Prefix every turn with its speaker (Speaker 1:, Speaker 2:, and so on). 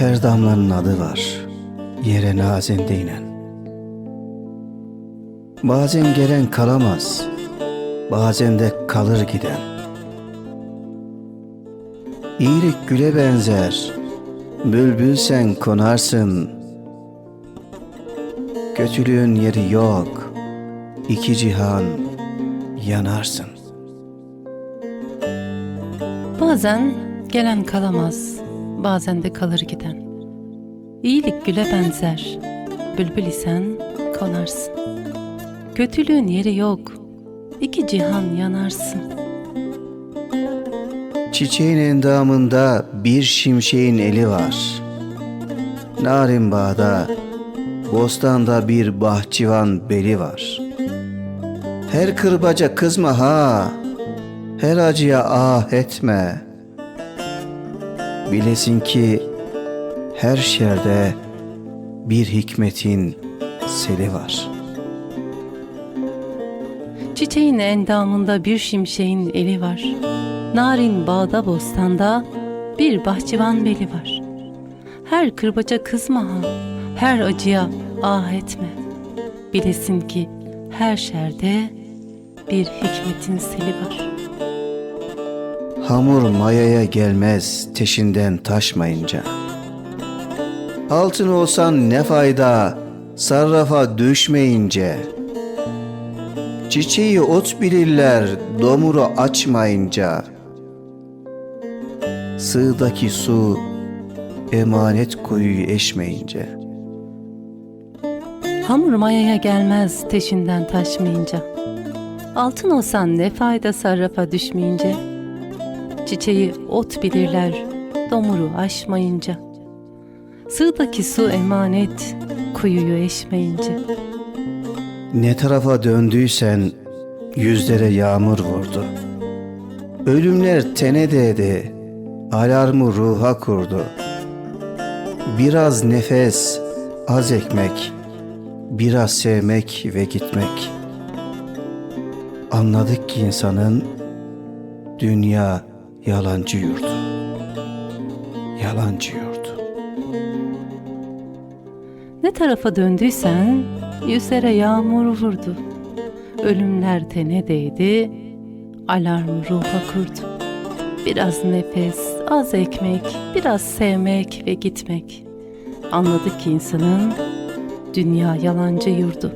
Speaker 1: damlanın adı var. Yere nazende inen. Bazen gelen kalamaz. Bazen de kalır giden. İyilik güle benzer. Bülbül sen konarsın. Kötülüğün yeri yok. İki cihan yanarsın.
Speaker 2: Bazen gelen kalamaz, bazen de kalır giden. İyilik güle benzer, bülbül isen konarsın. Kötülüğün yeri yok, iki cihan yanarsın.
Speaker 1: Çiçeğin endamında bir şimşeğin eli var. Narin bağda, bostanda bir bahçıvan beli var. Her kırbaca kızma ha, her acıya ah etme. Bilesin ki her şerde bir hikmetin seli var.
Speaker 2: Çiçeğin endamında bir şimşeğin eli var. Narin bağda bostanda bir bahçıvan beli var. Her kırbaca kızma ha, her acıya ah etme. Bilesin ki her şerde bir hikmetin seli var.
Speaker 1: Hamur mayaya gelmez teşinden taşmayınca. Altın olsan ne fayda sarrafa düşmeyince. Çiçeği ot bilirler domuru açmayınca. Sığdaki su emanet kuyuyu eşmeyince.
Speaker 2: Hamur mayaya gelmez teşinden taşmayınca. Altın olsan ne fayda sarrafa düşmeyince. Çiçeği ot bilirler domuru aşmayınca. Sığdaki su emanet kuyuyu eşmeyince.
Speaker 1: Ne tarafa döndüysen yüzlere yağmur vurdu. Ölümler tene değdi, alarmı ruha kurdu. Biraz nefes, az ekmek, biraz sevmek ve gitmek. Anladık ki insanın dünya yalancı yurdu. Yalancı yurdu.
Speaker 2: Ne tarafa döndüysen yüzlere yağmur vurdu. Ölümler tene değdi, alarm ruha kurdu. Biraz nefes, az ekmek, biraz sevmek ve gitmek. Anladık ki insanın dünya yalancı yurdu.